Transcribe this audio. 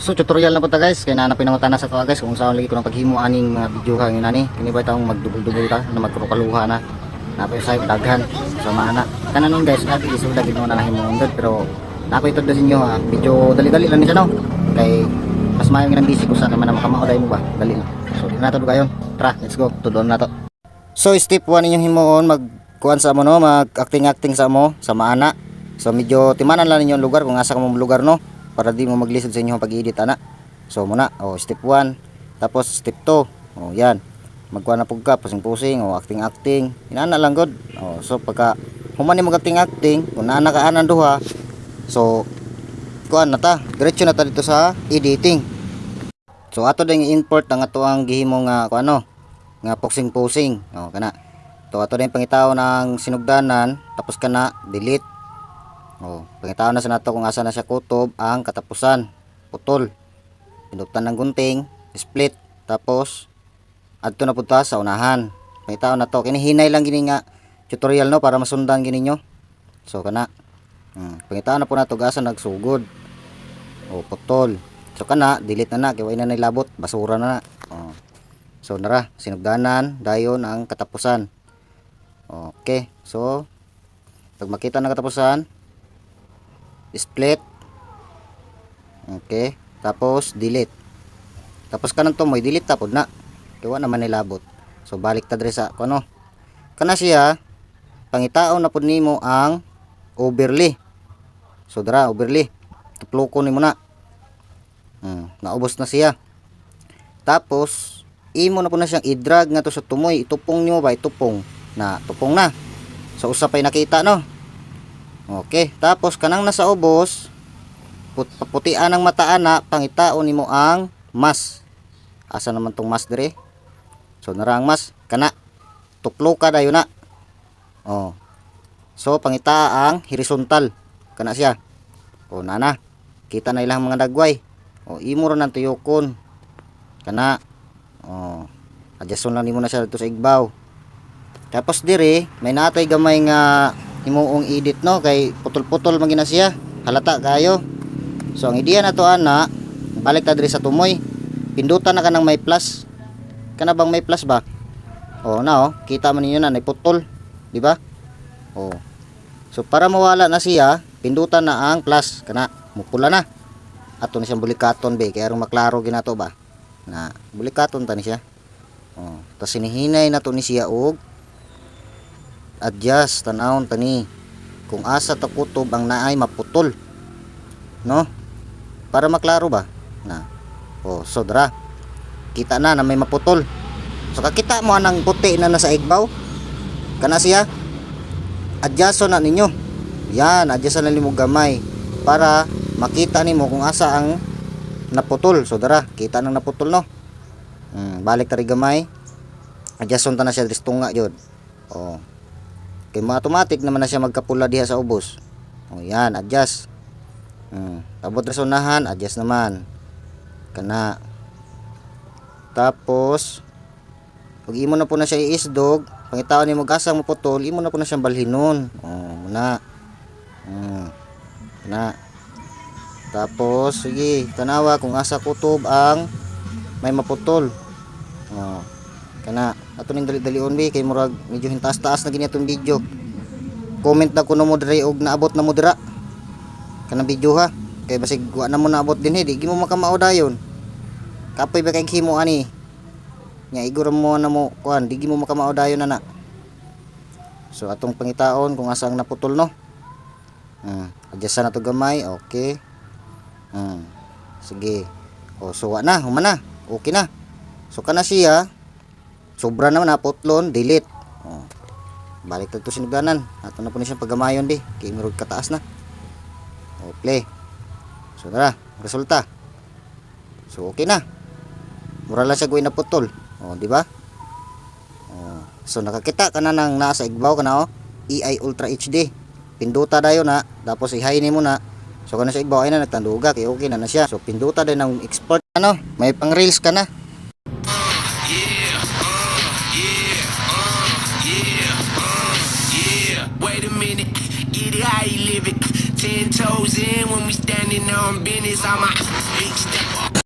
So tutorial na po ta guys, kay nanapin na na sa to guys kung saan lagi ko ng paghimo aning mga video kang inani. Kini ba tawong magdubol-dubol ta na magkaluha na. Napay sa daghan sa mana. Kana nun guys, nabi isu lagi no na himo undod pero nako ito sa inyo ha. Video dali-dali lang ni siya no. Kay mas mayo ng busy ko sa naman na makamauday mo ba. Dali lang. So di na to gayon. Tara, let's go. Tudon na to. So step 1 inyong himuon mag kuan sa mo no, mag acting acting sa mo sa maana. So medyo timanan lang ninyo ang lugar kung asa ka mo lugar no para di mo maglisod sa inyong pag-edit ana. So muna, oh step 1, tapos step 2. Oh yan. Magkuha na pug pusing-pusing oh acting acting. Inana lang god. Oh so pagka human ni mag acting acting, kung naa ka anan duha. So kuan na ta, diretso na ta dito sa editing. So ato ding import ang ato ang gihimo nga kuan ano, nga pusing-pusing. Oh kana. To ato din pangitaw ng sinugdanan, tapos kana delete. Oh, pangitaw na sa nato kung asa na siya kutob ang katapusan. Putol. Pindutan ng gunting, split, tapos adto na punta sa unahan. Pangitaw na to kini hinay lang gini nga tutorial no para masundan gini nyo. So kana. Hmm, pangitaw na po nato asa nagsugod. Oh, putol. So kana, delete na na kay na nilabot, basura na na. Oh. So nara, sinugdanan dayon ang katapusan. Okay. So pag makita ng katapusan, split. Okay. Tapos delete. Tapos kanang to mo delete tapod na. Kaya naman nilabot. So balik ta diri sa kuno. Kana siya pangitaon na pud nimo ang overlay. So dara overlay. Tuploko nimo na. Hmm, naubos na siya. Tapos imo na po na siyang i-drag nga to sa tumoy. Itupong nimo ba itupong na tupong na. So usapay nakita no. Okay, tapos kanang nasa ubos, put paputian ang mata ana, pangitaon nimo ang mas. Asa naman tong mas dire? So nara ang mas kana tuplo ka dayon na. Oh. So pangita ang horizontal kana siya. O nana, kita na ilang mga dagway. O imo ra nang tuyokon. Kana. Oh. Adjuston lang nimo na siya dito sa igbaw. Tapos dire, may natay gamay nga himuong edit no kay putol-putol man gina siya. Halata kayo. So ang ideya na to ana, balik ta diri sa tumoy. Pindutan na kanang may plus. Kana bang may plus ba? Oh, na oh, kita man ninyo na naputol, di ba? Oh. So para mawala na siya, pindutan na ang plus kana mupula na. Ato na siyang bulikaton be, kaya ron maklaro ginato ba? Na bulikaton ta ni siya. Oh, tas sinihinay na to ni siya og adjust tanawon tani kung asa ta kutob ang naay maputol. No? Para maklaro ba? Na. Oh so dra kita na na may maputol. So kakita mo anang puti na nasa igbaw. Kana siya? Adjust na ninyo. Yan adjust na nimo gamay. Para makita nimo kung asa ang naputol. So dara kita nang naputol no? Hmm, balik tari gamay. Adjust na siya distunga jud oh kay mo automatic naman na siya magkapula diha sa ubos. O yan adjust. Hmm. tabot unahan adjust naman. Kana. Tapos pag imo na po na siya iisdog pangitaon ni mo gasang mo putol imo na po na siyang balhinon oh muna. Hmm. na tapos sige tanawa kung asa kutob ang may maputol. Oh kana ato ning dali-dalion bi kay murag medyo hintaas-taas na gini atong video. Comment na kuno mo diri og naabot na mo dira. Kanang video ha? Kay basig wa na mo naabot din di mo makamao dayon. Kapoy ba kay himo ani? Nya iguro mo na mo kuan di mo makamao dayon na na so atong pangitaon kung asa ang naputol no? Hmm. adjust na gamay okay. Hmm. sige. O so wa na human na. Okay na. So kana siya sobra naman na putlon delete. Oh. balik na to sinugdanan. Ato na po na pagamayon di. Kay kataas na. O play. So tara. Resulta. So okay na. Mura lang siya gawin na putol. O di ba? Oh. so nakakita ka na ng nasa igbaw ka na o EI Ultra HD pinduta dayo na. Tapos i-high ni mo na. So kana sa igbaw ay na nagtanduga. Kay okay na na siya. So pinduta din ng export. Ano? May pang reels ka na Wait a minute, get it how you live it. Ten toes in when we standing on business. I'm a big